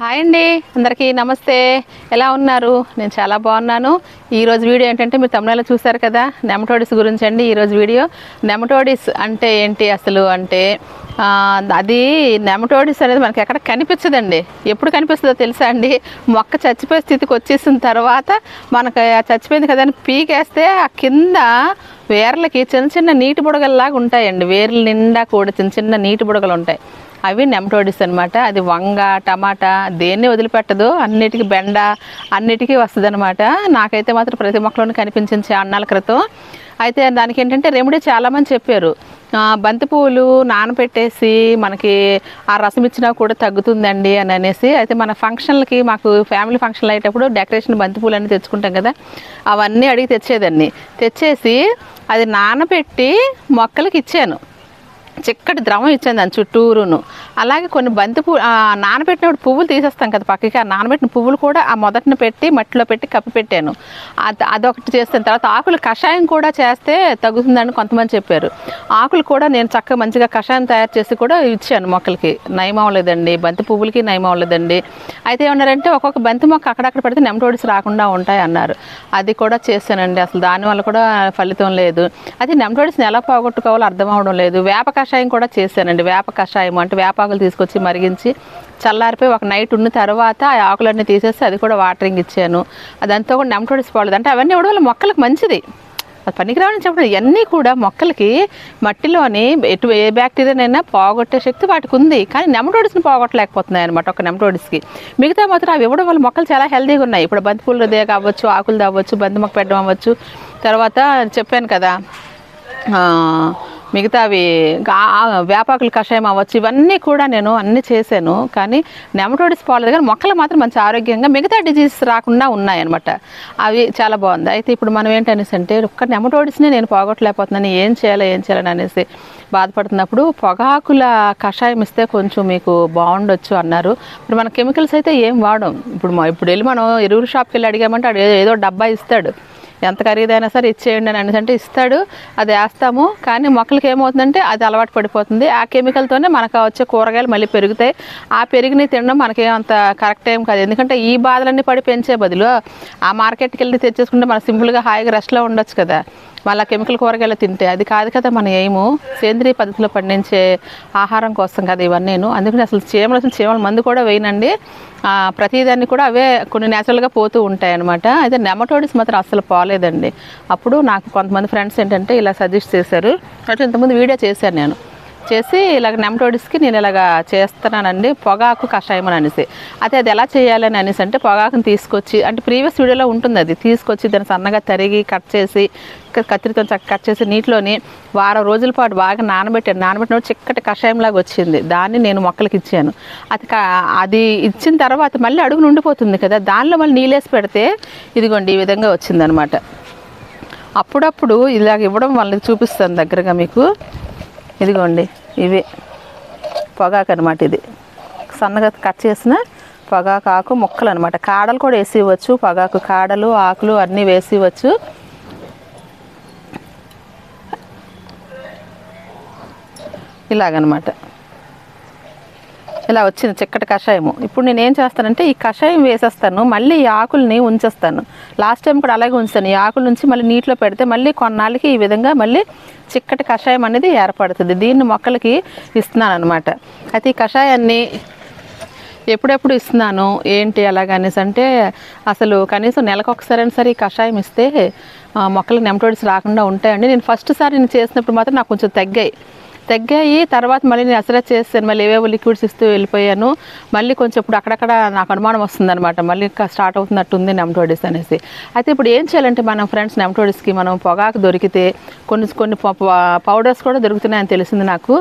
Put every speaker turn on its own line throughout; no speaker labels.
Hi అండి. అందరికీ నమస్తే. ఎలా ఉన్నారు? నేను చాలా బాగున్నాను. ఈరోజు వీడియో ఏంటంటే మీరు తమిళలో చూసారు కదా నెమటోడిస్ గురించి అండి ఈరోజు వీడియో. నెమటోడిస్ అంటే ఏంటి అసలు అంటే అది నెమటోడిస్ అనేది మనకి ఎక్కడ కనిపించదండి. ఎప్పుడు కనిపిస్తుందో తెలుసా అండి? మొక్క చచ్చిపోయే స్థితికి వచ్చేసిన తర్వాత మనకు చచ్చిపోయింది కదా అని పీకేస్తే ఆ కింద వేర్లకి చిన్న చిన్న నీటి బుడగల్లాగా ఉంటాయండి. వేర్ల నిండా కూడా చిన్న చిన్న నీటి బుడగలు ఉంటాయి. అవి నెమటోడిస్ అనమాట అది వంగ టమాటా దేన్ని వదిలిపెట్టదు. అన్నిటికీ బెండ అన్నిటికీ వస్తుంది అనమాట నాకైతే మాత్రం ప్రతి మొక్కలోనూ కనిపించింది అన్నాల క్రితం. అయితే దానికి ఏంటంటే రెమెడీ చాలామంది చెప్పారు. బంతిపూలు బంతి పువ్వులు నానబెట్టేసి మనకి ఆ రసం ఇచ్చినా కూడా తగ్గుతుందండి అని అనేసి. అయితే మన ఫంక్షన్లకి మాకు ఫ్యామిలీ ఫంక్షన్లు అయ్యేటప్పుడు డెకరేషన్ బంతి పూలు అన్నీ తెచ్చుకుంటాం కదా. అవన్నీ అడిగి తెచ్చేదాన్ని. తెచ్చేసి అది నానబెట్టి మొక్కలకి ఇచ్చాను. చిక్కటి ద్రవం ఇచ్చింది దాని చుట్టూరును. అలాగే కొన్ని బంతి పువ్వు నానబెట్టినప్పుడు పువ్వులు తీసేస్తాం కదా పక్కకి ఆ నానబెట్టిన పువ్వులు కూడా ఆ మొదటిని పెట్టి మట్టిలో పెట్టి కప్పి పెట్టాను. అది అదొకటి చేస్తాను. తర్వాత ఆకులు కషాయం కూడా చేస్తే తగ్గుతుందని కొంతమంది చెప్పారు. ఆకులు కూడా నేను చక్కగా మంచిగా కషాయం తయారు చేసి కూడా ఇచ్చాను మొక్కలకి. నయం అవ్వలేదండి. బంతి పువ్వులకి నయం అవ్వలేదండి. అయితే ఏమన్నారంటే ఒక్కొక్క బంతి మొక్క అక్కడక్కడ పెడితే నెమటోడిస్ రాకుండా ఉంటాయి అన్నారు. అది కూడా చేశానండి. అసలు దానివల్ల కూడా ఫలితం లేదు. అది నెమటోడిస్ని ఎలా పోగొట్టుకోవాలో అర్థం అవడం లేదు. వేప కషాయం కూడా చేశానండి. వేప కషాయం అంటే వేపాకులు తీసుకొచ్చి మరిగించి చల్లారిపోయి ఒక నైట్ ఉన్న తర్వాత ఆ ఆకులన్నీ తీసేసి అది కూడా వాటరింగ్ ఇచ్చాను. అదంతా కూడా నెమటోడిస్ పోలేదు అంటే అవన్నీ ఇవ్వడం వల్ల మొక్కలకు మంచిది. అది పనికిరావని చెప్పడం ఇవన్నీ కూడా మొక్కలకి మట్టిలోని ఎటు ఏ బ్యాక్టీరియానైనా పోగొట్టే శక్తి వాటికి ఉంది. కానీ నెమటోడిస్ని పోగొట్టలేకపోతున్నాయి అనమాట ఒక నెమటోడిస్కి. మిగతా మాత్రం అవి ఇవ్వడం వల్ల మొక్కలు చాలా హెల్దీగా ఉన్నాయి. ఇప్పుడు బంతిపూలు దే కావచ్చు ఆకులు తావచ్చు బంతి మొక్క పెట్టడం అవ్వచ్చు. తర్వాత చెప్పాను కదా మిగతా అవి గా- కషాయం అవ్వచ్చు ఇవన్నీ కూడా నేను అన్నీ చేశాను. కానీ నెమటోడిస్ పోలేదు కానీ మొక్కలు మాత్రం మంచి ఆరోగ్యంగా మిగతా డిజీజెస్ రాకుండా ఉన్నాయన్నమాట. అవి చాలా బాగుంది. అయితే ఇప్పుడు మనం ఏంటనేసి అంటే ఒక్క నెమటోడిస్ని నేను పోగొట్టలేకపోతున్నాను. ఏం చేయాలి ఏం చేయాలని అనేసి బాధపడుతున్నప్పుడు పొగాకుల కషాయం ఇస్తే కొంచెం మీకు బాగుండొచ్చు అన్నారు. ఇప్పుడు మన కెమికల్స్ అయితే ఏం వాడం. ఇప్పుడు ఇప్పుడు వెళ్ళి మనం ఎరువుల షాప్కి వెళ్ళి అడిగామంటే ఏదో డబ్బా ఇస్తాడు. ఎంత ఖరీదైనా సరే ఇచ్చేయండి అని అనేసి అంటే ఇస్తాడు. అది వేస్తాము. కానీ మొక్కలకి ఏమవుతుందంటే అది అలవాటు పడిపోతుంది. ఆ కెమికల్తోనే మనకు వచ్చే కూరగాయలు మళ్ళీ పెరుగుతాయి. ఆ పెరిగిన తినడం మనకేం అంత కరెక్ట్ ఏం కాదు. ఎందుకంటే ఈ బాధలన్నీ పడి పెంచే బదులు ఆ మార్కెట్కి వెళ్ళి తెచ్చేసుకుంటే మనం సింపుల్గా హాయిగా రెస్ట్లో ఉండొచ్చు కదా. మళ్ళీ కెమికల్ కూరగాయలు తింటే అది కాదు కదా మన ఏము సేంద్రియ పద్ధతిలో పండించే ఆహారం కోసం కదా ఇవన్నీను అందుకని అసలు చీమలు అసలు చీమల మందు కూడా వేయనండి. ప్రతిదాన్ని కూడా అవే కొన్ని న్యాచురల్గా పోతూ ఉంటాయి అనమాట అయితే నెమటోడిస్ మాత్రం అసలు పోలేదండి. అప్పుడు నాకు కొంతమంది ఫ్రెండ్స్ ఏంటంటే ఇలా సజెస్ట్ చేశారు. అట్లా ఇంతకుముందు వీడియో చేశాను నేను. చేసి ఇలాగ నెమటోడిస్కి నేను ఇలాగ చేస్తున్నానండి పొగాకు కషాయం అని అనేసి. అయితే అది ఎలా చేయాలని అనేసి అంటే పొగాకుని తీసుకొచ్చి అంటే ప్రీవియస్ వీడియోలో ఉంటుంది అది తీసుకొచ్చి దాన్ని సన్నగా తరిగి కట్ చేసి కత్తిరితో చక్క కట్ చేసి నీటిలోని వారం రోజుల పాటు బాగా నానబెట్టాను నానబెట్టిన చిక్కటి కషాయం లాగా వచ్చింది. దాన్ని నేను మొక్కలకి ఇచ్చాను. అది అది ఇచ్చిన తర్వాత మళ్ళీ అడుగు నుండిపోతుంది కదా దానిలో మళ్ళీ నీళ్ళేసి పెడితే ఇదిగోండి ఈ విధంగా వచ్చిందనమాట. అప్పుడప్పుడు ఇలాగ ఇవ్వడం వాళ్ళకి చూపిస్తాను దగ్గరగా మీకు. ఇదిగోండి. ఇవి పొగాకు అనమాట ఇది. సన్నగా కట్ చేసిన పొగాకు ఆకు ముక్కలు అనమాట కాడలు కూడా వేసి ఇవ్వచ్చు పొగాకు కాడలు ఆకులు అన్నీ వేసి ఇవ్వచ్చు ఇలాగనమాట ఇలా వచ్చింది చిక్కటి కషాయము. ఇప్పుడు నేను ఏం చేస్తానంటే ఈ కషాయం వేసేస్తాను మళ్ళీ ఈ ఆకుల్ని ఉంచేస్తాను. లాస్ట్ టైం కూడా అలాగే ఉంచాను. ఈ ఆకుల నుంచి మళ్ళీ నీటిలో పెడితే మళ్ళీ కొన్నాళ్ళకి ఈ విధంగా మళ్ళీ చిక్కటి కషాయం అనేది ఏర్పడుతుంది. దీన్ని మొక్కలకి ఇస్తున్నాను అనమాట అయితే ఈ కషాయాన్ని ఎప్పుడెప్పుడు ఇస్తున్నాను? ఏంటి అలాగనేసి అంటే అసలు కనీసం నెలకు ఒకసారి సరే ఈ కషాయం ఇస్తే మొక్కలు నెమటోడ్స్ నెమటోడిస్ రాకుండా ఉంటాయండి. నేను ఫస్ట్ సారి నేను చేసినప్పుడు మాత్రం నాకు కొంచెం తగ్గాయి. తగ్గాయి. తర్వాత మళ్ళీ నేను అసలే చేస్తాను. మళ్ళీ ఏవేవో లిక్విడ్స్ ఇస్తూ వెళ్ళిపోయాను. మళ్ళీ కొంచెం ఇప్పుడు అక్కడక్కడ నాకు అనుమానం వస్తుందన్నమాట. మళ్ళీ ఇంకా స్టార్ట్ అవుతున్నట్టుంది నెమటోడిస్ అనేసి. అయితే ఇప్పుడు ఏం చేయాలంటే మనం ఫ్రెండ్స్ నెమటోడిస్కి మనం పొగాకు దొరికితే కొన్ని కొన్ని పౌడర్స్ కూడా దొరుకుతున్నాయని తెలిసింది నాకు.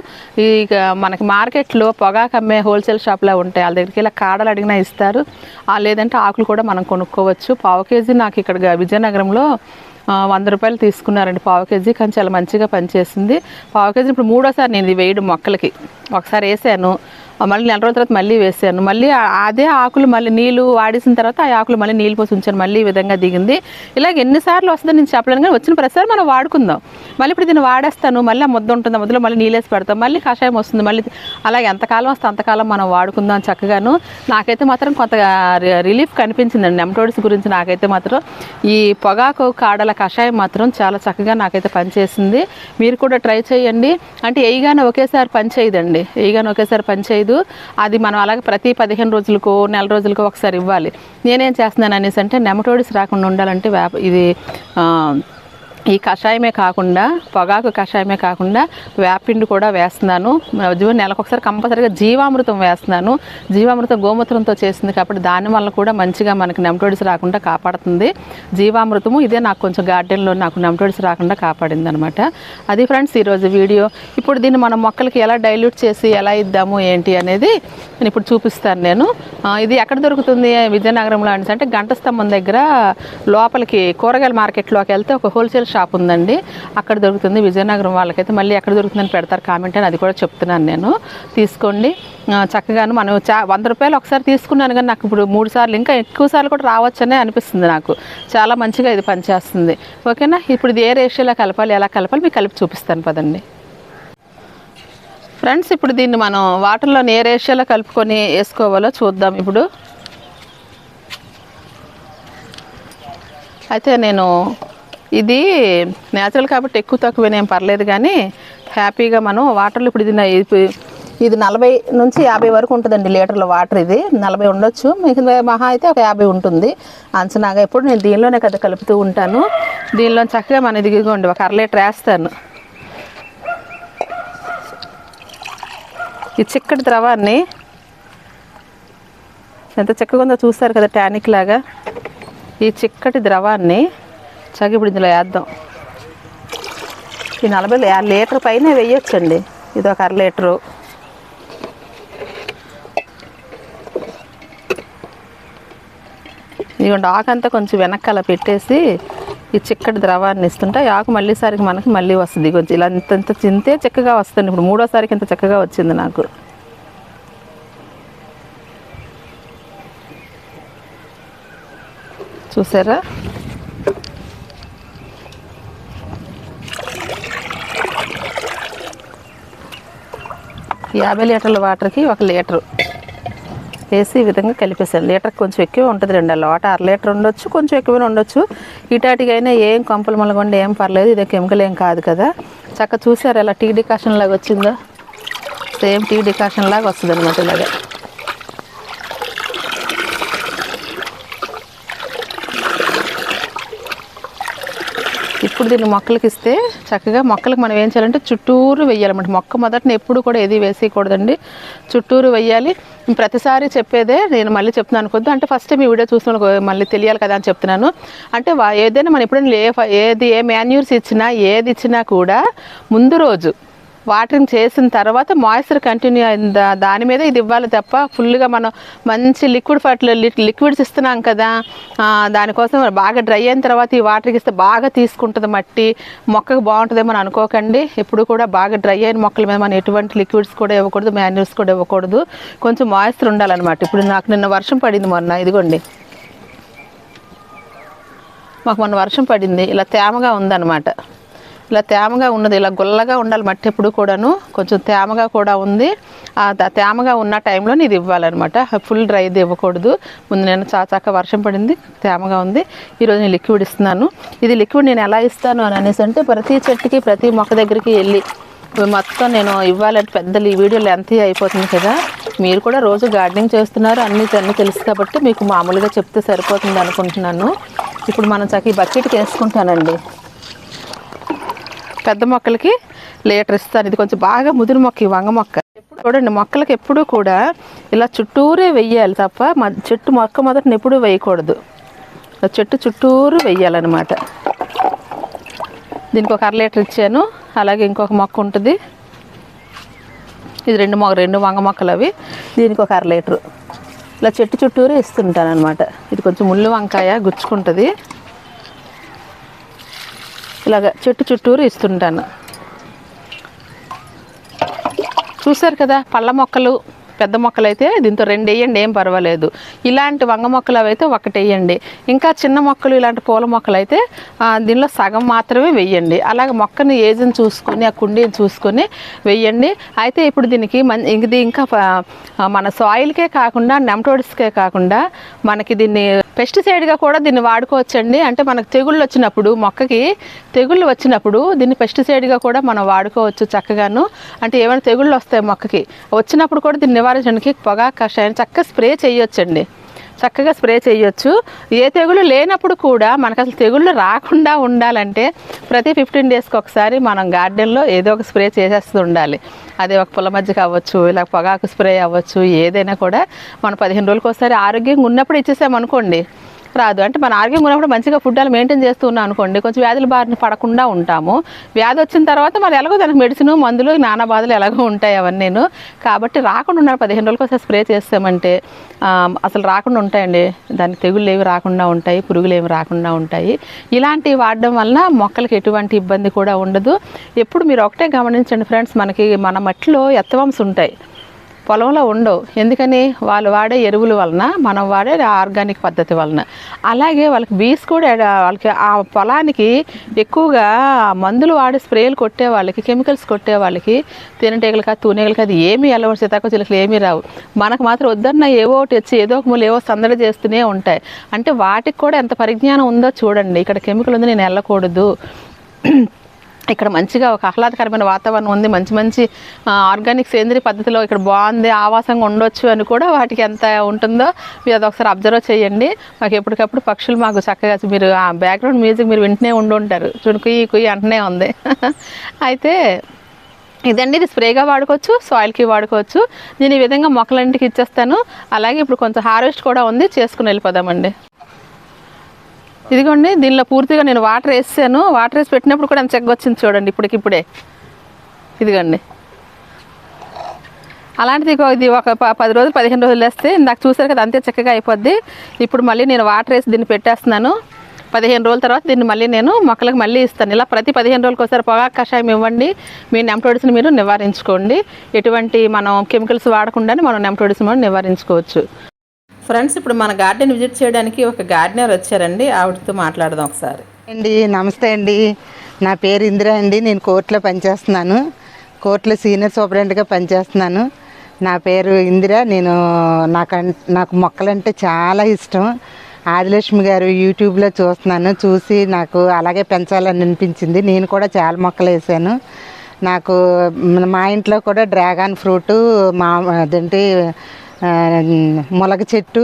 ఇక మనకి మార్కెట్లో పొగాకు అమ్మే హోల్సేల్ షాప్లో ఉంటాయి. వాళ్ళ దగ్గరికి ఇలా కాడలు అడిగినా ఇస్తారు. లేదంటే ఆకులు కూడా మనం కొనుక్కోవచ్చు. పావు కేజీ నాకు ఇక్కడ విజయనగరంలో వంద రూపాయలు తీసుకున్నారండి పావు కేజీ. కానీ చాలా మంచిగా పనిచేసింది. పావు కేజీ ఇప్పుడు సార్ నేను ఇది వేయడం మొక్కలకి. ఒకసారి వేసాను. మళ్ళీ నెల రోజుల తర్వాత మళ్ళీ వేసాను. మళ్ళీ అదే ఆకులు మళ్ళీ నీళ్ళు వాడేసిన తర్వాత ఆ ఆకులు మళ్ళీ నీళ్ళు పోసి ఉంచాను. మళ్ళీ ఈ విధంగా దిగింది. ఇలాగ ఎన్నిసార్లు వస్తుందో నేను చెప్పలేను కానీ వచ్చిన ప్రతిసారి మనం వాడుకుందాం. మళ్ళీ ఇప్పుడు దీన్ని వాడేస్తాను. మళ్ళీ ముద్ద ఉంటుంది. ఆ ముద్దలో మళ్ళీ నీళ్ళేసి పెడతాం. మళ్ళీ కషాయం వస్తుంది. మళ్ళీ అలాగే ఎంతకాలం వస్తే అంతకాలం మనం వాడుకుందాం చక్కగాను. నాకైతే మాత్రం కొంత రిలీఫ్ కనిపించిందండి. నెమటోడిస్ గురించి నాకైతే మాత్రం ఈ పొగాకు కాడల కషాయం మాత్రం చాలా చక్కగా నాకైతే పనిచేసింది. మీరు కూడా ట్రై చేయండి. అంటే వేయగానే ఒకేసారి పని చేయదండి. వేయగానే ఒకేసారి పని చేయదు. అది మనం అలాగే ప్రతి పదిహేను రోజులకో నెల రోజులకో ఒకసారి ఇవ్వాలి. నేనేం చేస్తున్నాను అనేసి అంటే నెమటోడిస్ రాకుండా ఉండాలంటే వేప ఇది ఈ కషాయమే కాకుండా పొగాకు కషాయమే కాకుండా వేపిండి కూడా వేస్తున్నాను. నెలకు ఒకసారి కంపల్సరీగా జీవామృతం వేస్తున్నాను. జీవామృతం గోమూత్రంతో చేసింది కాబట్టి దాని వల్ల కూడా మంచిగా మనకి నెమటోడిస్ రాకుండా కాపాడుతుంది. జీవామృతము ఇదే నాకు కొంచెం గార్డెన్లో నాకు నెమటోడిస్ రాకుండా కాపాడింది అనమాట అది ఫ్రెండ్స్ ఈరోజు వీడియో. ఇప్పుడు దీన్ని మనం మొక్కలకి ఎలా డైల్యూట్ చేసి ఎలా ఇద్దాము ఏంటి అనేది నేను ఇప్పుడు చూపిస్తాను నేను. ఇది ఎక్కడ దొరుకుతుంది? విజయనగరంలో అంటే గంట స్తంభం దగ్గర లోపలికి కూరగాయల మార్కెట్లోకి వెళ్తే ఒక హోల్సేల్ షాప్ ఉందండి. అక్కడ దొరుకుతుంది విజయనగరం వాళ్ళకైతే మళ్ళీ ఎక్కడ దొరుకుతుందని పెడతారు కామెంట్ అని అది కూడా చెప్తున్నాను నేను. తీసుకోండి. చక్కగాను మనం చా వంద రూపాయలు ఒకసారి తీసుకున్నాను కానీ నాకు ఇప్పుడు మూడు సార్లు ఇంకా ఎక్కువ సార్లు కూడా రావచ్చనే అనిపిస్తుంది నాకు. చాలా మంచిగా ఇది పనిచేస్తుంది. ఓకేనా? ఇప్పుడు ఇది ఏ రేషియోలో కలపాలి ఎలా కలపాలి మీకు కలిపి చూపిస్తాను పదండి. ఫ్రెండ్స్ ఇప్పుడు దీన్ని మనం వాటర్లో ఏ రేషియోలో కలుపుకొని వేసుకోవాలో చూద్దాం ఇప్పుడు. అయితే నేను ఇది న్యాచురల్ కాబట్టి ఎక్కువ తక్కువనేం పర్లేదు కానీ హ్యాపీగా మనం వాటర్లో ఇప్పుడు ఇది ఇది- ఇది నలభై నుంచి యాభై వరకు ఉంటుందండి లీటర్ల వాటర్ ఇది. నలభై ఉండొచ్చు. మీకు మహా అయితే ఒక యాభై ఉంటుంది. అంచనాగా ఎప్పుడు నేను దీనిలోనే కదా కలుపుతూ ఉంటాను. దీనిలో చక్కగా మన ఇదిగోండి ఒక అర లీటర్ వేస్తాను. ఈ చిక్కటి ద్రవాన్ని ఎంత చక్కగా ఉందో చూస్తారు కదా టానిక్ లాగా. ఈ చిక్కటి ద్రవాన్ని వచ్చాక ఇప్పుడు ఇందులో వేద్దాం. ఈ నలభై లీటర్ పైన వేయొచ్చండి. ఇది ఒక అర లీటరు. ఇదిగోండి ఆకు అంతా కొంచెం వెనక్కి అలా పెట్టేసి ఈ చిక్కటి ద్రవాన్ని ఇస్తుంటే ఈ ఆకు మళ్ళీసారికి మనకి మళ్ళీ వస్తుంది. కొంచెం ఇలా ఇంత ఇంత చింతే చక్కగా వస్తుంది. ఇప్పుడు మూడోసారికి ఇంత చక్కగా వచ్చింది నాకు. చూసారా? యాభై లీటర్ల వాటర్కి ఒక లీటరు. వేసి ఈ విధంగా కలిపేసాను లీటర్ కొంచెం ఎక్కువ ఉంటుంది రెండు లోట. అర లీటర్ ఉండొచ్చు కొంచెం ఎక్కువనే ఉండొచ్చు. ఇటాటికైనా ఏం కంపలు మలగొండ ఏం పర్లేదు ఇదే కెమికల్ ఏం కాదు కదా. చక్క చూసారు ఎలా టీ డికాషన్ లాగా వచ్చిందో? సేమ్ టీ డికాషన్ లాగా వస్తుంది అనమాట ఇలాగా. ఇప్పుడు దీన్ని మొక్కలకి ఇస్తే చక్కగా మొక్కలకు మనం ఏం చేయాలంటే చుట్టూరు వెయ్యాలన్నమాట. మొక్క మొదటన ఎప్పుడు కూడా ఏది వేసేయకూడదండి. చుట్టూరు వెయ్యాలి. ప్రతిసారి చెప్పేదే నేను మళ్ళీ చెప్తున్నాను. కొద్ది అంటే ఫస్ట్ మీ వీడియో చూసిన మళ్ళీ తెలియాలి కదా అని చెప్తున్నాను. అంటే వా- ఏదైనా మనం ఎప్పుడైనా ఏ ఏది ఏ మాన్యూర్స్ ఇచ్చినా ఏది ఇచ్చినా కూడా ముందు రోజు వాటరింగ్ చేసిన తర్వాత మాయిశ్చర్ కంటిన్యూ అయిన దాని మీద ఇది ఇవ్వాలి తప్ప ఫుల్గా మనం మంచి లిక్విడ్ ఫర్టిలై లిక్విడ్స్ ఇస్తున్నాం కదా దానికోసం బాగా డ్రై అయిన తర్వాత ఈ వాటర్కి ఇస్తే బాగా తీసుకుంటుంది మట్టి మొక్కకు బాగుంటుందేమో అని అనుకోకండి. ఎప్పుడు కూడా బాగా డ్రై అయిన మొక్కల మీద మనం ఎటువంటి లిక్విడ్స్ కూడా ఇవ్వకూడదు మాన్యూర్స్ కూడా ఇవ్వకూడదు. కొంచెం మాయిశ్చర్ ఉండాలన్నమాట. ఇప్పుడు నాకు నిన్న వర్షం పడింది మొన్న ఇదిగోండి. మాకు మొన్న వర్షం పడింది ఇలా తేమగా ఉందన్నమాట. ఇలా తేమగా ఉన్నది ఇలా గుల్లగా ఉండాలి మట్టి ఎప్పుడు కూడాను. కొంచెం తేమగా కూడా ఉంది. ఆ తేమగా ఉన్న టైంలో ఇది ఇవ్వాలన్నమాట. ఫుల్ డ్రై ఇది ఇవ్వకూడదు. ముందు నేను చాచాక వర్షం పడింది తేమగా ఉంది. ఈరోజు నేను లిక్విడ్ ఇస్తున్నాను. ఇది లిక్విడ్ నేను ఎలా ఇస్తాను అని అనేసి అంటే ప్రతి చెట్టుకి ప్రతి మొక్క దగ్గరికి వెళ్ళి మొత్తం నేను ఇవ్వాలంటే పెద్దలు ఈ వీడియో లెంత్ అయిపోతుంది కదా. మీరు కూడా రోజు గార్డెనింగ్ చేస్తున్నారు అన్నీ అన్నీ తెలుసు కాబట్టి మీకు మామూలుగా చెప్తే సరిపోతుంది అనుకుంటున్నాను. ఇప్పుడు మనం చక్క ఈ బకెట్కి వేసుకుంటానండి. పెద్ద మొక్కలకి లీటర్ ఇస్తాను. ఇది కొంచెం బాగా ముదిరి మొక్క ఈ వంగ మొక్క. చూడండి మొక్కలకి ఎప్పుడూ కూడా ఇలా చుట్టూరే వెయ్యాలి తప్ప మ- చెట్టు మొక్క మొదటిని ఎప్పుడూ వేయకూడదు. చెట్టు చుట్టూరు వెయ్యాలన్నమాట. దీనికి ఒక అర లీటర్ ఇచ్చాను. అలాగే ఇంకొక మొక్క ఉంటుంది. ఇది రెండు మొక్క రెండు వంగ మొక్కలు అవి. దీనికి ఒక అర లీటరు. ఇలా చెట్టు చుట్టూరు ఇస్తుంటాను అనమాట ఇది కొంచెం ముళ్ళు వంకాయ గుచ్చుకుంటుంది. ఇలాగ చెట్టు చుట్టూరు ఇస్తుంటాను. చూశారు కదా పళ్ళ మొక్కలు పెద్ద మొక్కలు అయితే దీంతో రెండు వేయండి ఏం పర్వాలేదు. ఇలాంటి వంగ మొక్కలు అవి అయితే ఒకటి వేయండి ఇంకా చిన్న మొక్కలు ఇలాంటి పూల మొక్కలు అయితే దీనిలో సగం మాత్రమే వెయ్యండి అలాగే మొక్కని ఏజ్ని చూసుకొని ఆ కుండీని చూసుకొని వెయ్యండి అయితే ఇప్పుడు దీనికి మన ఇది ఇంకా మన సాయిల్కే కాకుండా నెమటోడిస్కే కాకుండా మనకి దీన్ని పెస్టిసైడ్గా కూడా దీన్ని వాడుకోవచ్చండి. అంటే మనకు తెగుళ్ళు వచ్చినప్పుడు మొక్కకి తెగుళ్ళు వచ్చినప్పుడు దీన్ని పెస్టిసైడ్గా కూడా మనం వాడుకోవచ్చు చక్కగాను. అంటే ఏమైనా తెగుళ్ళు వస్తాయి మొక్కకి వచ్చినప్పుడు కూడా దీన్ని నివారించడానికి పొగాకు కషాయం చక్కగా స్ప్రే చేయొచ్చండి. చక్కగా స్ప్రే చేయొచ్చు. ఏ తెగులు లేనప్పుడు కూడా మనకు అసలు తెగుళ్ళు రాకుండా ఉండాలంటే ప్రతి ఫిఫ్టీన్ డేస్కి ఒకసారి మనం గార్డెన్లో ఏదో ఒక స్ప్రే చేసేస్తూ ఉండాలి. అదే ఒక పుల్ల మజ్జిగ అవ్వచ్చు ఇలా పొగాకు స్ప్రే అవ్వచ్చు ఏదైనా కూడా. మనం పదిహేను రోజులకి ఒకసారి ఆరోగ్యంగా ఉన్నప్పుడు ఇచ్చేసామనుకోండి రాదు. అంటే మన ఆరోగ్యం ఉన్నప్పుడు మంచిగా ఫుడ్ అలా మెయింటైన్ చేస్తూ ఉన్నాం అనుకోండి కొంచెం వ్యాధుల బారిన పడకుండా ఉంటాము. వ్యాధి వచ్చిన తర్వాత మరి ఎలాగో దానికి మెడిసిన్ మందులు నానా బాధలు ఎలాగో ఉంటాయి అవన్నీను. కాబట్టి రాకుండా ఉన్నారు పదిహేను రోజులకు ఒకసారి స్ప్రే చేస్తామంటే అసలు రాకుండా ఉంటాయండి. దానికి తెగుళ్ళు ఏవి రాకుండా ఉంటాయి పురుగులు ఏమి రాకుండా ఉంటాయి. ఇలాంటివి వాడడం వలన మొక్కలకి ఎటువంటి ఇబ్బంది కూడా ఉండదు. ఎప్పుడు మీరు ఒకటే గమనించండి ఫ్రెండ్స్ మనకి మన మట్టిలో ఎత్తవంశ ఉంటాయి పొలంలో ఉండవు. ఎందుకని? వాళ్ళు వాడే ఎరువుల వలన మనం వాడే ఆర్గానిక్ పద్ధతి వలన. అలాగే వాళ్ళకి బీస్ కూడా వాళ్ళకి ఆ పొలానికి ఎక్కువగా మందులు వాడే స్ప్రేలు కొట్టే వాళ్ళకి కెమికల్స్ కొట్టే వాళ్ళకి తేనెటీగలు కాదు తూనెగలు కాదు ఏమీ ఎలా సీతాకు ఏమీ రావు. మనకు మాత్రం వద్దన్న ఏవో ఒకటి వచ్చి ఏదో ఒక మూలు ఏవో సందడి చేస్తూనే ఉంటాయి. అంటే వాటికి కూడా ఎంత పరిజ్ఞానం ఉందో చూడండి. ఇక్కడ కెమికల్ ఉంది నేను వెళ్ళకూడదు. ఇక్కడ మంచిగా ఒక ఆహ్లాదకరమైన వాతావరణం ఉంది. మంచి మంచి ఆర్గానిక్ సేంద్రియ పద్ధతిలో ఇక్కడ బాగుంది ఆవాసంగా ఉండొచ్చు అని కూడా వాటికి ఎంత ఉంటుందో మీరు అది ఒకసారి అబ్జర్వ్ చేయండి. మాకు ఎప్పటికప్పుడు పక్షులు మాకు చక్కగా మీరు ఆ బ్యాక్గ్రౌండ్ మ్యూజిక్ మీరు వింటూనే ఉండి ఉంటారు. చూడు కుయ్యి కుయ్యి అంటనే ఉంది. అయితే ఇదండి ఇది స్ప్రేగా వాడుకోవచ్చు సాయిల్కి వాడుకోవచ్చు. నేను ఈ విధంగా మొక్కలంటికి ఇచ్చేస్తాను. అలాగే ఇప్పుడు కొంచెం హార్వెస్ట్ కూడా ఉంది చేసుకుని వెళ్ళిపోదామండి. ఇదిగోండి దీనిలో పూర్తిగా నేను వాటర్ వేసాను. వాటర్ వేసి పెట్టినప్పుడు కూడా ఎంత చెక్క వచ్చింది చూడండి ఇప్పటికిప్పుడే. ఇదిగోండి. అలాంటిది ఇది ఒక ప- పది రోజులు పదిహేను రోజులు వేస్తే ఇందాక చూసారు కదా అంతే చక్కగా అయిపోద్ది. ఇప్పుడు మళ్ళీ నేను వాటర్ వేసి దీన్ని పెట్టేస్తున్నాను. పదిహేను రోజుల తర్వాత దీన్ని మళ్ళీ నేను మొక్కలకు మళ్ళీ ఇస్తాను. ఇలా ప్రతి పదిహేను రోజులకు ఒకసారి పొగాకు కషాయం ఇవ్వండి. మీ నెమటోడిస్ని మీరు నివారించుకోండి. ఎటువంటి మనం కెమికల్స్ వాడకుండానే మనం నెమటోడిస్ని మనం నివారించుకోవచ్చు. ఫ్రెండ్స్ ఇప్పుడు మన గార్డెన్ విజిట్ చేయడానికి ఒక గార్డెనర్ వచ్చారండి. ఆవిడతో మాట్లాడదాం ఒకసారి.
అండి నమస్తే అండి. నా పేరు ఇందిరా అండి. నేను కోర్టులో పనిచేస్తున్నాను. కోర్టులో సీనియర్ సూపరింటెండెంట్గా పనిచేస్తున్నాను. నా పేరు ఇందిరా. నేను నాకు నాకు మొక్కలంటే చాలా ఇష్టం. ఆదిలక్ష్మి గారు యూట్యూబ్లో చూస్తున్నాను. చూసి నాకు అలాగే పెంచాలని అనిపించింది. నేను కూడా చాలా మొక్కలు వేసాను. నాకు మా ఇంట్లో కూడా డ్రాగన్ ఫ్రూట్ మా అదేంటి ఆ, ములగ చెట్టు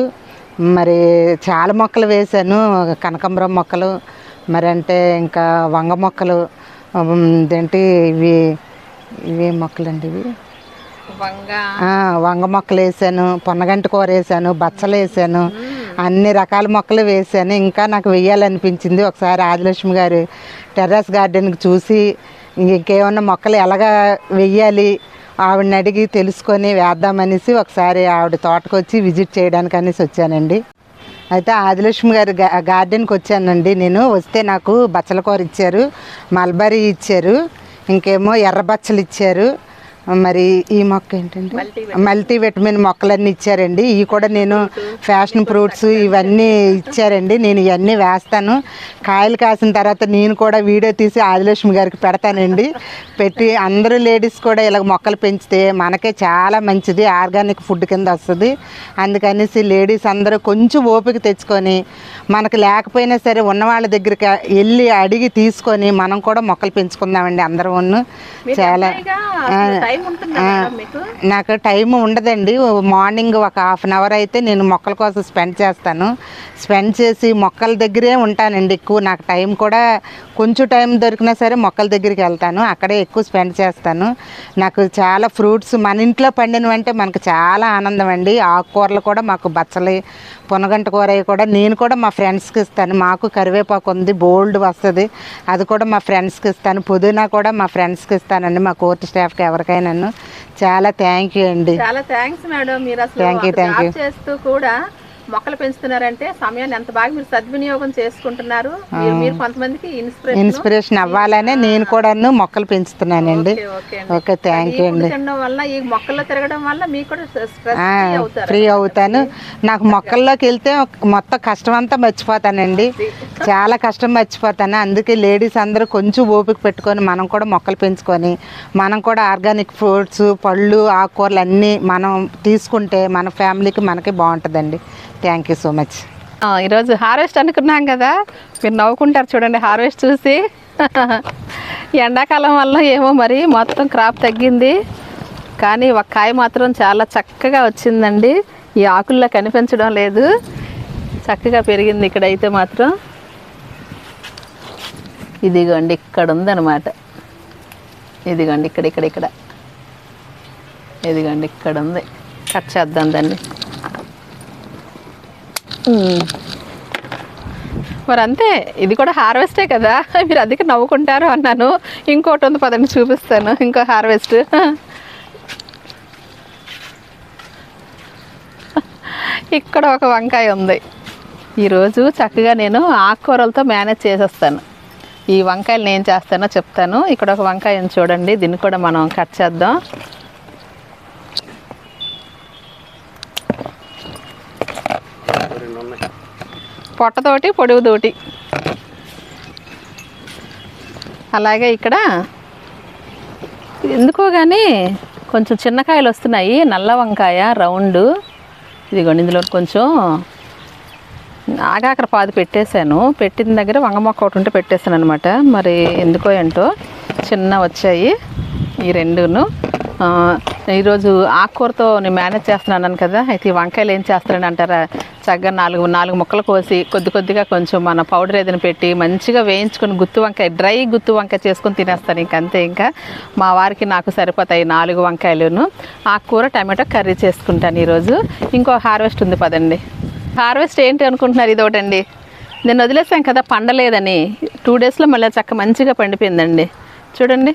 మరి చాలా మొక్కలు వేశాను కనకాంబరం మొక్కలు మరి అంటే ఇంకా వంగ మొక్కలు ఇదేంటి ఇవి ఇవి మొక్కలండి ఇవి?
వంగ.
మొక్కలు వేసాను పొన్నగంటి కూర వేసాను బచ్చలు వేసాను అన్ని రకాల మొక్కలు వేసాను ఇంకా నాకు వెయ్యాలనిపించింది ఒకసారి ఆదిలక్ష్మి గారు టెర్రస్ గార్డెన్కి చూసి ఇంకేమన్నా మొక్కలు ఎలాగా వెయ్యాలి ఆవిడని అడిగి తెలుసుకొని వేద్దామనేసి ఒకసారి ఆవిడ తోటకు వచ్చి విజిట్ చేయడానికి అనేసి వచ్చానండి. అయితే ఆదిలక్ష్మి గారి గార్డెన్కి వచ్చానండి నేను. వస్తే నాకు బచ్చల కూర ఇచ్చారు మల్బరీ ఇచ్చారు ఇంకేమో ఎర్ర బచ్చలు ఇచ్చారు మరి ఈ మొక్క ఏంటంటే మల్టీ విటమిన్ మొక్కలన్నీ ఇచ్చారండి. ఇవి కూడా నేను ఫ్యాషన్ ఫ్రూట్స్ ఇవన్నీ ఇచ్చారండి. నేను ఇవన్నీ వేస్తాను. కాయలు కాసిన తర్వాత నేను కూడా వీడియో తీసి ఆదిలక్ష్మి గారికి పెడతానండి. పెట్టి అందరూ లేడీస్ కూడా ఇలా మొక్కలు పెంచితే మనకే చాలా మంచిది. ఆర్గానిక్ ఫుడ్ కింద వస్తుంది. అందుకనేసి లేడీస్ అందరూ కొంచెం ఓపిక తెచ్చుకొని మనకు లేకపోయినా సరే ఉన్న వాళ్ళ దగ్గరికి వెళ్ళి అడిగి తీసుకొని మనం కూడా మొక్కలు పెంచుకుందామండి అందరం చాలా
టైం
నాకు టైం ఉండదండి. మార్నింగ్ ఒక హాఫ్ అన్ అవర్ అయితే నేను మొక్కల కోసం స్పెండ్ చేస్తాను. స్పెండ్ చేసి మొక్కల దగ్గరే ఉంటానండి ఎక్కువ. నాకు టైం కూడా కొంచెం టైం దొరికినా సరే మొక్కల దగ్గరికి వెళ్తాను. అక్కడే ఎక్కువ స్పెండ్ చేస్తాను. నాకు చాలా ఫ్రూట్స్ మన ఇంట్లో పండినవంటే మనకు చాలా ఆనందం అండి. ఆకుకూరలు కూడా మాకు బచ్చలి పొనగంట కూర కూడా నేను కూడా మా ఫ్రెండ్స్కి ఇస్తాను. మాకు కరివేపాకు ఉంది బోల్డ్ వస్తుంది. అది కూడా మా ఫ్రెండ్స్కి ఇస్తాను. పుదీనా కూడా మా ఫ్రెండ్స్కి ఇస్తానండి. మా కోర్టు స్టాఫ్కి ఎవరికైనా చాలా థ్యాంక్ యూ అండి.
చాలా థ్యాంక్స్ మేడం. మీరు అసలు ఒక
thank
జాబ్
you.
చేస్తూ కూడా మొక్కలు పెంచుతున్నారంటే సమయాన్ని ఎంత బాగా మీరు సద్వినియోగం చేసుకుంటున్నారు? మీరు- కొంతమందికి ఇన్స్పిరేషన్
ఇన్స్పిరేషన్ అవ్వాలనే నేను కూడాను మొక్కలు పెంచుతున్నానండి.
ఓకే
థ్యాంక్ యూ అండి.
వల్ల ఈ మొక్కల్లో తిరగడం వల్ల మీకు కూడా ఫ్రీ
అవుతాను. నాకు మొక్కల్లోకి వెళ్తే మొత్తం కష్టం అంతా మర్చిపోతానండి చాలా కష్టం మర్చిపోతాను. అందుకే లేడీస్ అందరూ కొంచెం ఓపిక పెట్టుకొని మనం కూడా మొక్కలు పెంచుకొని మనం కూడా ఆర్గానిక్ ఫ్రూట్స్ పళ్ళు ఆకుకూరలు అన్నీ మనం తీసుకుంటే మన ఫ్యామిలీకి మనకి బాగుంటుందండి. థ్యాంక్ యూ సో మచ్
ఈరోజు హార్వెస్ట్ అనుకున్నాం కదా. మీరు నవ్వుకుంటారు చూడండి హార్వెస్ట్ చూసి. ఎండాకాలం వల్ల ఏమో మరి మొత్తం క్రాప్ తగ్గింది. కానీ ఒక కాయ మాత్రం చాలా చక్కగా వచ్చిందండి. ఈ ఆకుల్లో కనిపించడం లేదు. చక్కగా పెరిగింది ఇక్కడైతే మాత్రం. ఇదిగోండి ఇక్కడ ఉందన్నమాట. ఇదిగోండి ఇక్కడ ఇక్కడ ఇక్కడ. ఇదిగోండి ఇక్కడ ఉంది. కట్ చేద్దాం దాన్ని. మరి అంతే ఇది కూడా హార్వెస్టే కదా. మీరు అందుకే నవ్వుకుంటారు అన్నాను. ఇంకోటి ఉంది పదండి చూపిస్తాను. ఇంకో హార్వెస్ట్. ఇక్కడ ఒక వంకాయ ఉంది. ఈరోజు చక్కగా నేను ఆకుకూరలతో మేనేజ్ చేసేస్తాను. ఈ వంకాయలు నేను చేస్తానో చెప్తాను. ఇక్కడ ఒక వంకాయ చూడండి దీన్ని కూడా మనం కట్ చేద్దాం. పొట్టతోటి పొడుగుతోటి. అలాగే ఇక్కడ ఎందుకో కానీ కొంచెం చిన్న కాయలు వస్తున్నాయి. నల్ల వంకాయ రౌండ్. ఇదిగోండి ఇందులో కొంచెం ఆగాకర పాదు పెట్టేశాను. పెట్టిన దగ్గర వంగ మొక్క ఒకటి ఉంటే పెట్టేశాను అనమాట మరి ఎందుకో ఏంటో చిన్న వచ్చాయి ఈ రెండును. ఈరోజు ఆకుకూరతో నేను మేనేజ్ చేస్తున్నాను కదా. అయితే ఈ వంకాయలు ఏం చేస్తానని అంటారా? చక్కగా నాలుగు నాలుగు ముక్కలు కోసి కొద్ది కొద్దిగా కొంచెం మన పౌడర్ ఏదైనా పెట్టి మంచిగా వేయించుకొని గుత్తి వంకాయ డ్రై గుత్తి వంకాయ చేసుకొని తినేస్తాను ఇంక అంతే. ఇంకా మా వారికి నాకు సరిపోతాయి నాలుగు వంకాయలును. ఆకుకూర టమాటో కర్రీ చేసుకుంటాను ఈరోజు. ఇంకో హార్వెస్ట్ ఉంది పదండి. హార్వెస్ట్ ఏంటి అనుకుంటున్నారు ఇది ఒకటండి నేను వదిలేసాం కదా పండలేదని. టూ డేస్లో మళ్ళీ చక్క మంచిగా పండిపోయిందండి. చూడండి.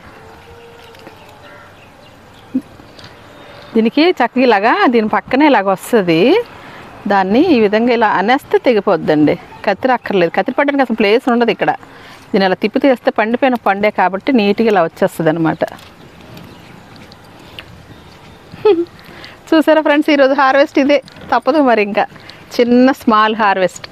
దీనికి చక్కగా ఇలాగా దీని పక్కనే ఇలాగ వస్తుంది. దాన్ని ఈ విధంగా ఇలా అనేస్తే తెగిపోద్దండి. కత్తిరి అక్కర్లేదు. కత్తిరి పట్టడానికి అసలు ప్లేస్ ఉండదు ఇక్కడ. దీని అలా తిప్పి తీస్తే పండిపోయిన పండే కాబట్టి నీట్గా ఇలా వచ్చేస్తుంది అనమాట చూసారా ఫ్రెండ్స్ ఈరోజు హార్వెస్ట్ ఇదే. తప్పదు మరి ఇంకా. చిన్న స్మాల్ హార్వెస్ట్.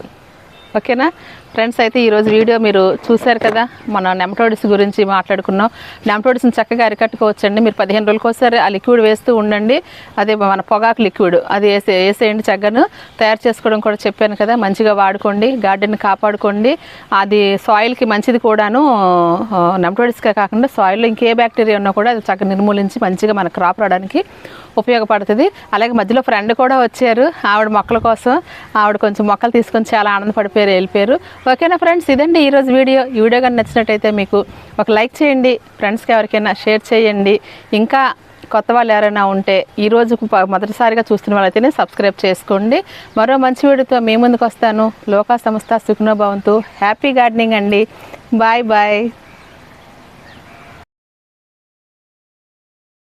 ఓకేనా? ఫ్రెండ్స్ అయితే ఈరోజు వీడియో మీరు చూశారు కదా మన నెమటోడిస్ గురించి మాట్లాడుకున్నాం. నెమటోడిస్ని చక్కగా అరికట్టుకోవచ్చండి. మీరు పదిహేను రోజులకోసారి ఆ లిక్విడ్ వేస్తూ ఉండండి. అదే మన పొగాకు లిక్విడ్ అది వేసే వేసేయండి చక్కను. తయారు చేసుకోవడం కూడా చెప్పాను కదా మంచిగా వాడుకోండి గార్డెన్ కాపాడుకోండి. అది సాయిల్కి మంచిది కూడాను నెమటోడిస్కే కాకుండా సాయిల్లో ఇంకే బ్యాక్టీరియా ఉన్నా కూడా అది చక్కగా నిర్మూలించి మంచిగా మన క్రాప్ రావడానికి ఉపయోగపడుతుంది. అలాగే మధ్యలో ఫ్రెండ్ కూడా వచ్చారు ఆవిడ మొక్కల కోసం. ఆవిడ కొంచెం మొక్కలు తీసుకొని చాలా ఆనందపడిపోయారు వెళ్ళిపోయారు. ఓకేనా ఫ్రెండ్స్? ఇదండి ఈరోజు వీడియో. ఈ వీడియో కానీ నచ్చినట్టయితే మీకు ఒక లైక్ చేయండి. ఫ్రెండ్స్కి ఎవరికైనా షేర్ చేయండి. ఇంకా కొత్త వాళ్ళు ఎవరైనా ఉంటే ఈ మొదటిసారిగా చూస్తున్న వాళ్ళైతేనే సబ్స్క్రైబ్ చేసుకోండి. మరో మంచి వీడియోతో మీ ముందుకు వస్తాను. లోకా సంస్థ సుఖ్నోభవంతు హ్యాపీ గార్డెనింగ్ అండి. Bye bye.